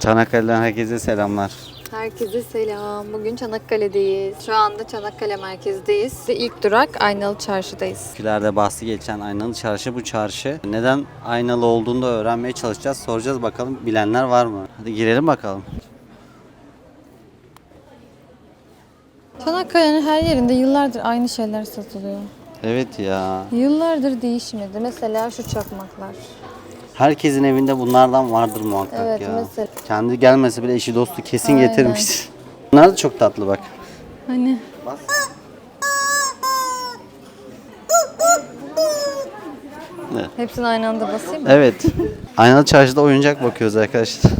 Çanakkale'den herkese selamlar. Herkese selam. Bugün Çanakkale'deyiz. Şu anda Çanakkale merkezdeyiz. Ve ilk durak Aynalı Çarşı'dayız. Filerde bahsi geçen aynalı çarşı bu çarşı. Neden aynalı olduğunu da öğrenmeye çalışacağız. Soracağız bakalım bilenler var mı? Hadi girelim bakalım. Çanakkale'nin her yerinde yıllardır aynı şeyler satılıyor. Evet ya. Yıllardır değişmedi. Mesela şu çakmaklar. Herkesin evinde bunlardan vardır muhakkak Evet, ya. mesela. Kendi gelmese bile eşi dostu kesin Aynen. getirmiştir. Bunlar da çok tatlı bak. Hani Evet. hepsini aynı anda basayım mı? Evet. Aynalı çarşıda oyuncak bakıyoruz arkadaşlar.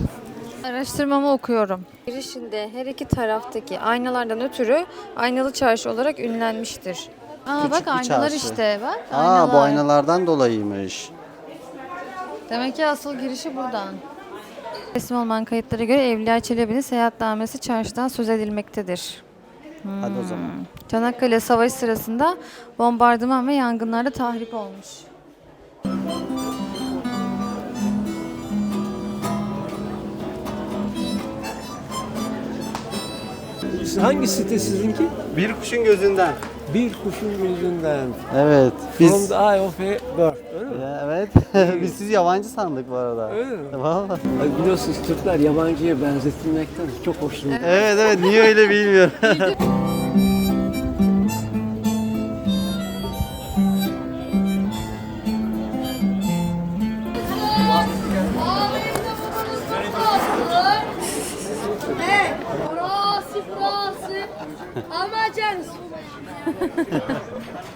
Araştırmamı okuyorum. Girişinde her iki taraftaki aynalardan ötürü aynalı çarşı olarak ünlenmiştir. Aa Küçük bak aynalar çarşı. işte bak. Aa aynalar. bu aynalardan dolayıymış. Demek ki asıl girişi buradan. Resmi olmayan kayıtlara göre Evliya Çelebi'nin seyahatnamesi çarşıdan söz edilmektedir. Hadi o zaman. Çanakkale Savaşı sırasında bombardıman ve yangınlarda tahrip olmuş. Hangi site sizinki? Bir kuşun gözünden. Bir kuşun yüzünden. Evet. From Biz the eye of a bird. Ya, evet. Biz sizi yabancı sandık bu arada. Öyle mi? Vallahi. Ay, Biliyorsunuz Türkler yabancıya benzetilmekten çok hoşlanır. Evet evet niye öyle bilmiyorum.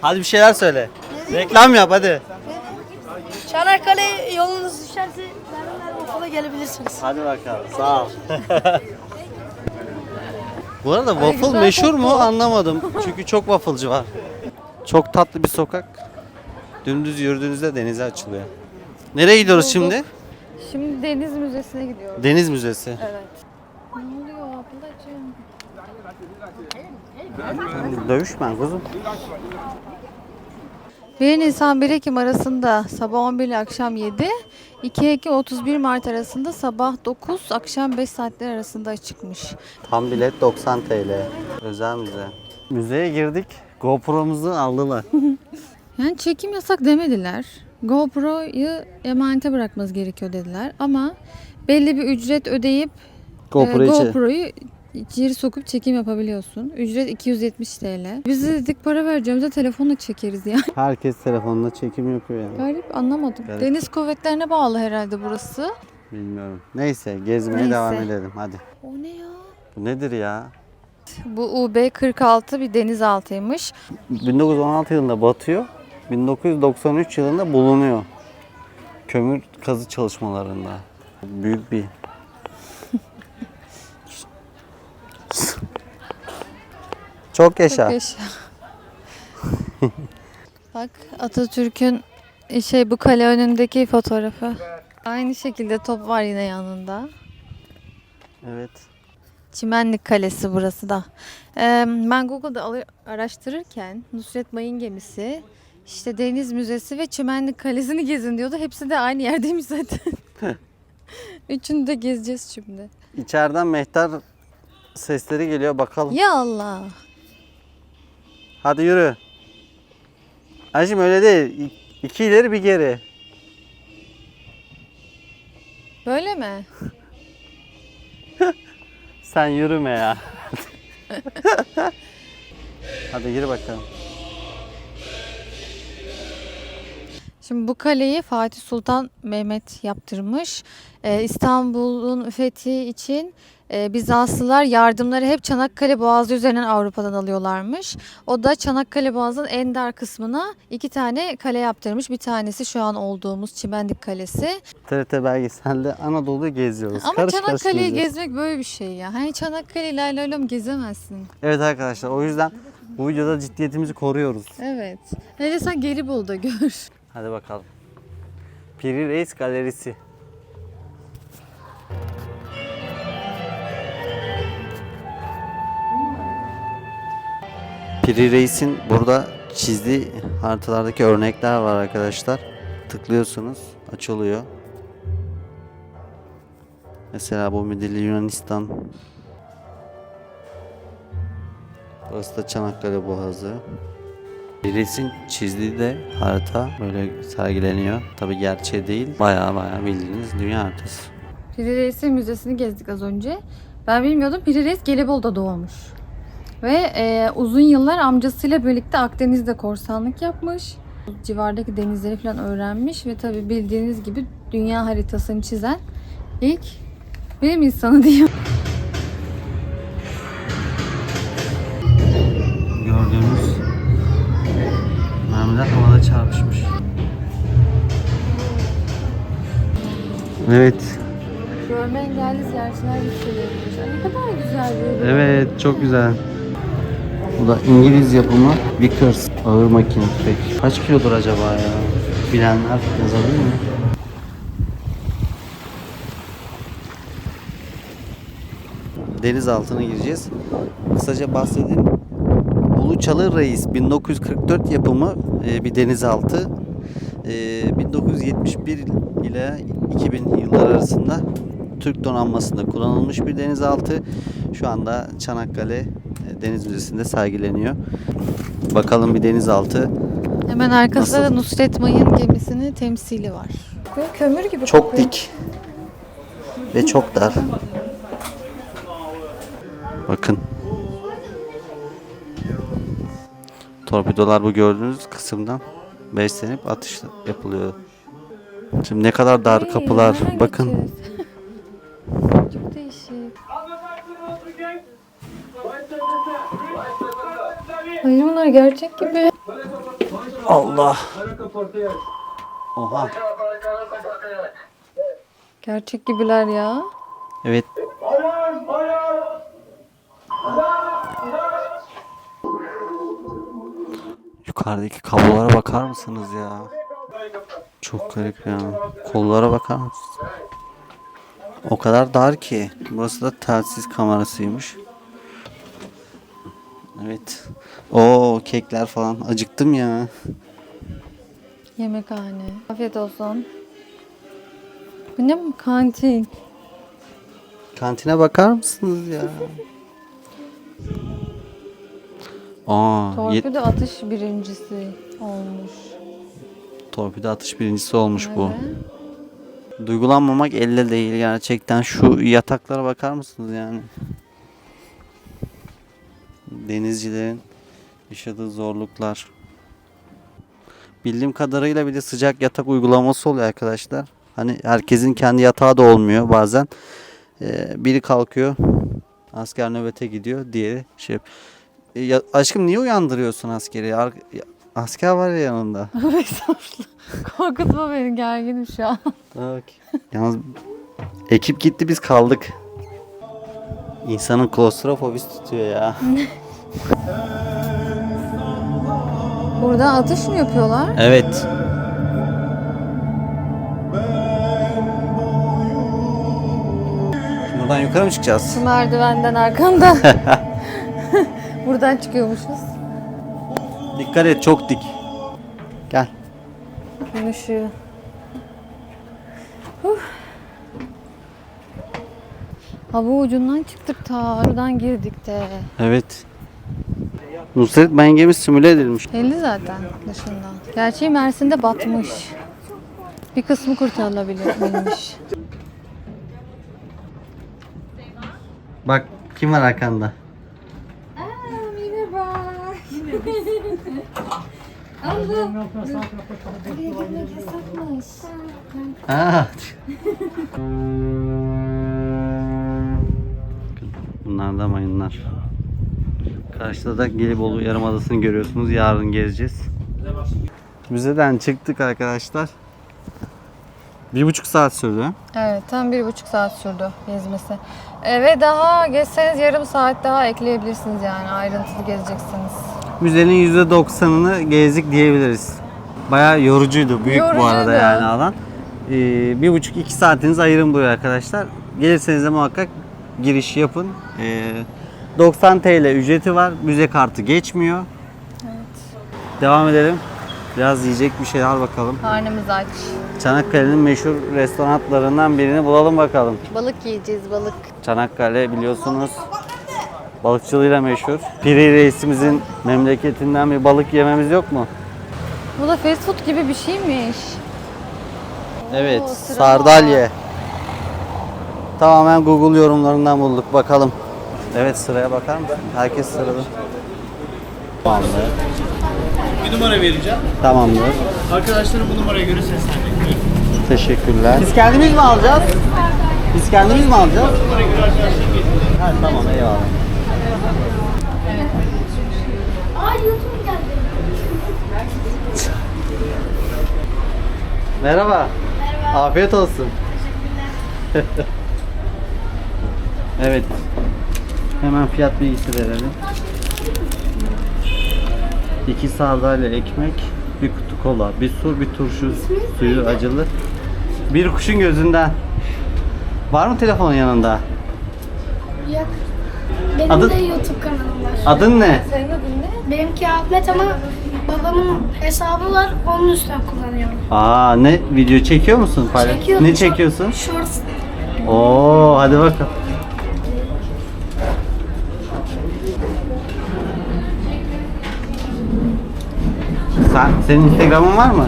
Hadi bir şeyler söyle. Reklam yap hadi. Çanakkale yolunuz düşerse yarın okula gelebilirsiniz. Hadi bakalım sağ ol. bu arada waffle meşhur mu anlamadım. Çünkü çok wafflecı var. Çok tatlı bir sokak. Dümdüz yürüdüğünüzde denize açılıyor. Nereye gidiyoruz şimdi? Şimdi Deniz Müzesi'ne gidiyoruz. Deniz Müzesi. Evet. Ne oluyor ablacığım? Dövüşmen kuzum. 1 Nisan 1 Ekim arasında sabah 11 ile akşam 7, 2 Ekim 31 Mart arasında sabah 9, akşam 5 saatler arasında açıkmış. Tam bilet 90 TL. Özel müze. Müzeye girdik. GoPro'muzu aldılar. Yani çekim yasak demediler. GoPro'yu emanete bırakmanız gerekiyor dediler. Ama belli bir ücret ödeyip GoPro e. GoPro'yu içeri sokup çekim yapabiliyorsun. Ücret 270 TL. Biz de dedik para vereceğimize telefonla çekeriz yani. Herkes telefonla çekim yapıyor yani. Garip anlamadım. Garip. Deniz kuvvetlerine bağlı herhalde burası. Bilmiyorum. Neyse gezmeye Neyse. devam edelim hadi. O ne ya? Bu nedir ya? Bu UB 46 bir denizaltıymış. 1916 yılında batıyor. 1993 yılında bulunuyor. Kömür kazı çalışmalarında. Büyük bir Çok yaşa. Çok yaşa. Bak Atatürk'ün şey bu kale önündeki fotoğrafı. Aynı şekilde top var yine yanında. Evet. Çimenlik Kalesi burası da. Ee, ben Google'da araştırırken Nusret Mayın gemisi, işte Deniz Müzesi ve Çimenlik Kalesi'ni gezin diyordu. Hepsi de aynı yerdeymiş zaten. Üçünü de gezeceğiz şimdi. İçeriden mehter sesleri geliyor bakalım. Ya Allah. Hadi yürü. Hacım öyle değil. İki ileri bir geri. Böyle mi? Sen yürüme ya. Hadi gir bakalım. Şimdi bu kaleyi Fatih Sultan Mehmet yaptırmış. Ee, İstanbul'un fethi için e, Bizanslılar yardımları hep Çanakkale Boğazı üzerinden Avrupa'dan alıyorlarmış. O da Çanakkale Boğazı'nın en dar kısmına iki tane kale yaptırmış. Bir tanesi şu an olduğumuz Çimendik Kalesi. TRT belgeselde Anadolu'yu geziyoruz. Ama Karış Çanakkale'yi gezmek böyle bir şey ya. Hani Çanakkale ile lalom gezemezsin. Evet arkadaşlar o yüzden bu videoda ciddiyetimizi koruyoruz. Evet. Hele sen Gelibolu'da gör. Hadi bakalım. Piri Reis Galerisi. Piri Reis'in burada çizdiği haritalardaki örnekler var arkadaşlar. Tıklıyorsunuz, açılıyor. Mesela bu Midilli Yunanistan. Burası da Çanakkale Boğazı. Resim çizdiği de harita böyle sergileniyor. Tabi gerçeği değil. Baya baya bildiğiniz dünya haritası. Piri Reis'in müzesini gezdik az önce. Ben bilmiyordum Piri Reis Gelibolu'da doğmuş. Ve e, uzun yıllar amcasıyla birlikte Akdeniz'de korsanlık yapmış. Civardaki denizleri falan öğrenmiş ve tabi bildiğiniz gibi dünya haritasını çizen ilk bilim insanı diyeyim. Gördüğümüz mermiler havada çarpışmış. Evet. Görme engelli ziyaretçiler yükselebilir. Ne kadar güzel böyle. Evet çok güzel. Bu da İngiliz yapımı Vickers ağır makine tüfek. Kaç kilodur acaba ya? Bilenler yazabilir mi? Deniz altına gireceğiz. Kısaca bahsedeyim. Uluçalı Reis 1944 yapımı e, bir denizaltı. E, 1971 ile 2000 yıllar arasında Türk donanmasında kullanılmış bir denizaltı. Şu anda Çanakkale e, Deniz Müzesi'nde sergileniyor. Bakalım bir denizaltı. Hemen arkasında Nasıl? da Nusret Mayın gemisinin temsili var. Böyle kömür gibi Çok kokuyor. dik ve çok dar. Bakın. Torpidolar bu gördüğünüz kısımdan beslenip atış yapılıyor. Şimdi ne kadar dar kapılar. Bakın. Ay bunlar gerçek gibi. Allah. Oha. Gerçek gibiler ya. Evet. Yukarıdaki kablolara bakar mısınız ya? Çok garip ya. Kollara bakar mısınız? O kadar dar ki. Burası da telsiz kamerasıymış. Evet. Oo kekler falan. Acıktım ya. Yemekhane. Afiyet olsun. Bu ne bu? Kantin. Kantine bakar mısınız ya? Aa, Torpido atış birincisi olmuş. torpido atış birincisi olmuş bu. Evet. Duygulanmamak elde değil gerçekten. Şu yataklara bakar mısınız yani? Denizcilerin yaşadığı zorluklar. Bildiğim kadarıyla bir de sıcak yatak uygulaması oluyor arkadaşlar. Hani herkesin kendi yatağı da olmuyor bazen. Ee, biri kalkıyor, asker nöbete gidiyor, diğeri şey. E, ya- aşkım niye uyandırıyorsun askeri? Ar- ya- asker var ya yanında. Korkutma beni gerginim şu an. Bak. Yalnız ekip gitti biz kaldık. İnsanın klostrofobisi tutuyor ya. Burada atış mı yapıyorlar? Evet. Buradan yukarı mı çıkacağız? Şu merdivenden arkanda. Buradan çıkıyormuşuz. Dikkat et çok dik. Gel. Gün ışığı. Huh. Ha bu ucundan çıktık ta oradan girdik de. Evet. Nusret Ben gemi simüle edilmiş. Belli zaten dışından. Gerçeği Mersin'de batmış. Bir kısmı kurtarılabilmiş. Bak kim var arkanda? merhaba. Aa. Bunlar da mayınlar. Karşıda da Gelibolu Yarımadası'nı görüyorsunuz. Yarın gezeceğiz. Müzeden çıktık arkadaşlar. Bir buçuk saat sürdü. Evet tam bir buçuk saat sürdü gezmesi. E, ve daha gezseniz yarım saat daha ekleyebilirsiniz yani ayrıntılı gezeceksiniz. Müzenin %90'ını gezdik diyebiliriz. Bayağı yorucuydu. Büyük bu arada Yorucuydu. yani alan. Ee, bir buçuk iki saatinizi ayırın buraya arkadaşlar. Gelirseniz de muhakkak giriş yapın. Ee, 90 TL ücreti var. Müze kartı geçmiyor. Evet. Devam edelim. Biraz yiyecek bir şey al bakalım. Karnımız aç. Çanakkale'nin meşhur restoranlarından birini bulalım bakalım. Balık yiyeceğiz balık. Çanakkale biliyorsunuz balıkçılığıyla meşhur. Piri reisimizin memleketinden bir balık yememiz yok mu? Bu da fast food gibi bir şeymiş. Evet, Oo, sardalye. Tamamen Google yorumlarından bulduk. Bakalım. Evet, sıraya bakar mısın? Herkes sırada. Tamamdır. Bir numara vereceğim. Tamamdır. Arkadaşlarım bu numaraya göre seslenecek. Teşekkürler. Biz kendimiz mi alacağız? Biz kendimiz mi alacağız? Numaraya göre arkadaşlarım. Ha, tamam, eyvallah. Ay YouTube geldi. Merhaba. Afiyet olsun. evet. Hemen fiyat bilgisi verelim. İki sardalya ekmek, bir kutu kola, bir su, bir turşu suyu acılı. Bir kuşun gözünden. Var mı telefonun yanında? Yok. Benim Adı- de YouTube kanalım var. Adın ne? Senin adın ne? Benimki Ahmet ama babamın hesabı var. Onun üstünden kullanıyorum. Aa ne video çekiyor musun? Paylaş- Çekiyorum. Ne çekiyorsun? Shorts. Oo hadi bakalım. Senin Instagram'ın var mı?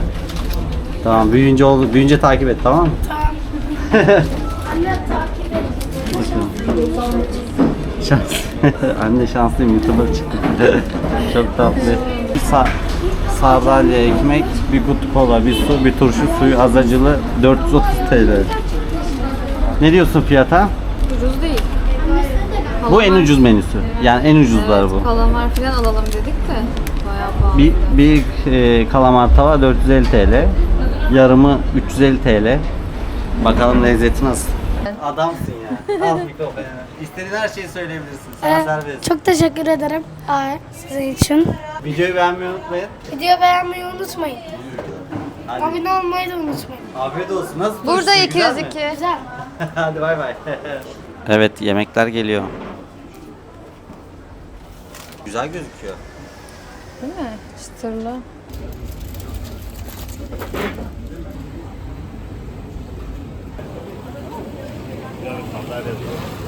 Tamam büyüyünce oldu. Büyüyünce takip et tamam mı? Tamam. Anne takip et. Şans. Anne şanslıyım YouTuber çıktı. Çok tatlı. Sa sardalya ekmek, bir kutu kola, bir su, bir turşu suyu azacılı 430 TL. Ne diyorsun fiyata? Ucuz değil. Bu en ucuz menüsü. Yani en ucuzları bu. Kalamar falan alalım dedik de. Bir, bir e, kalamar tava 450 TL. Yarımı 350 TL. Bakalım lezzeti nasıl? Adamsın ya. Al mikrofonu. İstediğin her şeyi söyleyebilirsin. Sana Ee, serbest. çok teşekkür ederim. Aa, sizin için. Videoyu beğenmeyi unutmayın. Video beğenmeyi unutmayın. Hadi. Abone olmayı da unutmayın. Afiyet olsun. Nasıl? Burada turşu? Güzel mi? 202. Güzel. Hadi bay bay. evet yemekler geliyor. Güzel gözüküyor. Değil mi? Çıtırlı.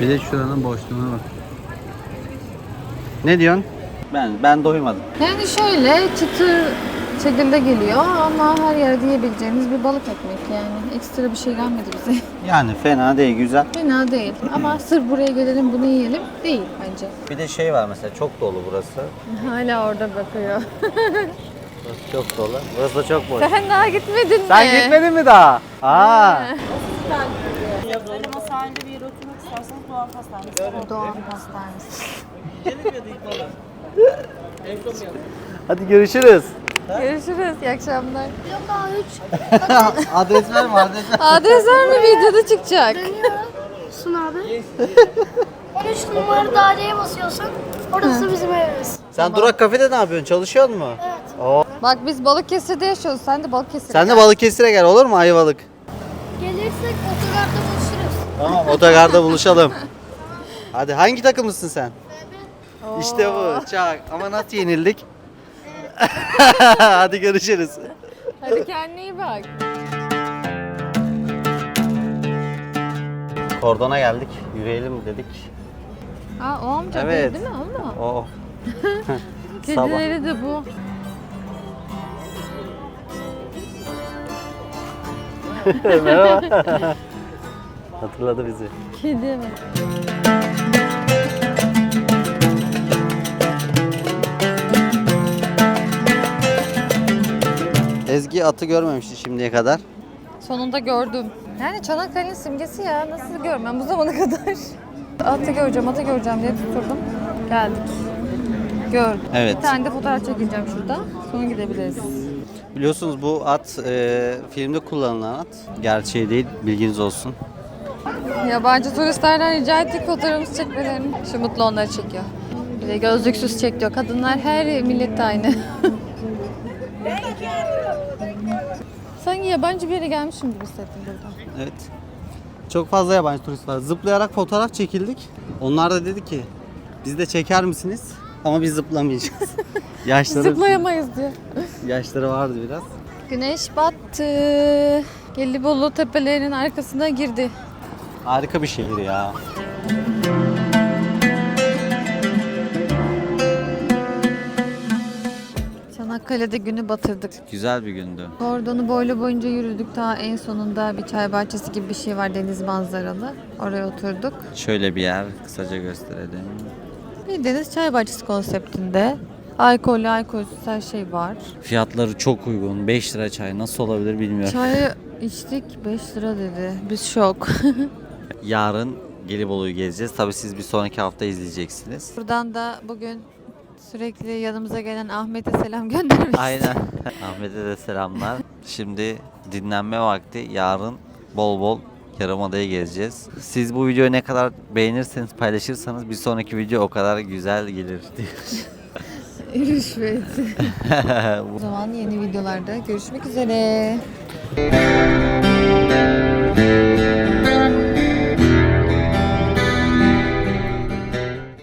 Bir de şuranın boşluğuna bak. Ne diyorsun? Ben ben doymadım. Yani şöyle çıtır şekilde geliyor ama her yerde yiyebileceğiniz bir balık ekmek yani. Ekstra bir şey gelmedi bize. Yani fena değil, güzel. Fena değil ama sırf buraya gelelim bunu yiyelim değil bence. Bir de şey var mesela çok dolu burası. Hala orada bakıyor. Burası çok dolu. Burası da çok boş. Sen daha gitmedin mi? Sen gitmedin mi daha? Aa. Böyle masahalde bir yere oturmak isterseniz Doğan Pastanesi. Doğan Pastanesi. Hadi görüşürüz. Görüşürüz. İyi akşamlar. Yok A3. adres ver mi adres ver. Adres var mı? Videoda çıkacak. Dönüyor. Sun abi. 13 numara daireye basıyorsun. Orası bizim evimiz. Sen Durak Kafede ne yapıyorsun? Çalışıyor mu? Evet. Oo. Bak biz Balıkesir'de yaşıyoruz. Sen de Balıkesir'de. Sen de Balıkesir'e gel olur mu Ayvalık? Gelirsek otogarda buluşuruz. Tamam otogarda buluşalım. Hadi hangi takımlısın sen? İşte bu. Çak. Ama nasıl yenildik? Hadi görüşürüz. Hadi kendine iyi bak. Kordona geldik. Yürüyelim dedik. Aa, o amca Evet. değil, değil mi? O mu? Oo. Sabah. Kedileri de bu. Merhaba. Hatırladı bizi. Kedi mi? Ezgi atı görmemişti şimdiye kadar. Sonunda gördüm. Yani Çanakkale'nin simgesi ya. Nasıl görmem bu zamana kadar. Atı göreceğim, atı göreceğim diye tuturdum. Geldik. Gördüm. Evet. Bir tane de fotoğraf çekeceğim şurada. Sonra gidebiliriz. Biliyorsunuz bu at e, filmde kullanılan at. Gerçeği değil bilginiz olsun. Yabancı turistlerden rica ettik fotoğrafımızı çekmelerini. Şu mutlu onları çekiyor. Bir de gözlüksüz çek diyor. Kadınlar her millette aynı. Sanki yabancı bir yere gelmişim gibi hissettim burada. Evet. Çok fazla yabancı turist var. Zıplayarak fotoğraf çekildik. Onlar da dedi ki biz de çeker misiniz? Ama biz zıplamayacağız. yaşları, Zıplayamayız diyor. yaşları vardı biraz. Güneş battı. Gelibolu tepelerinin arkasına girdi. Harika bir şehir ya. Çanakkale'de günü batırdık. Güzel bir gündü. Kordonu boylu boyunca yürüdük. Ta en sonunda bir çay bahçesi gibi bir şey var deniz manzaralı. Oraya oturduk. Şöyle bir yer kısaca gösterelim. Bir deniz çay bahçesi konseptinde. Alkollü, alkolsüz her şey var. Fiyatları çok uygun. 5 lira çay nasıl olabilir bilmiyorum. Çayı içtik 5 lira dedi. Biz şok. Yarın Gelibolu'yu gezeceğiz. Tabii siz bir sonraki hafta izleyeceksiniz. Buradan da bugün sürekli yanımıza gelen Ahmet'e selam göndermek Aynen. Ahmet'e de selamlar. Şimdi dinlenme vakti. Yarın bol bol Yarımada'yı gezeceğiz. Siz bu videoyu ne kadar beğenirseniz, paylaşırsanız bir sonraki video o kadar güzel gelir. Rüşvet. o zaman yeni videolarda görüşmek üzere.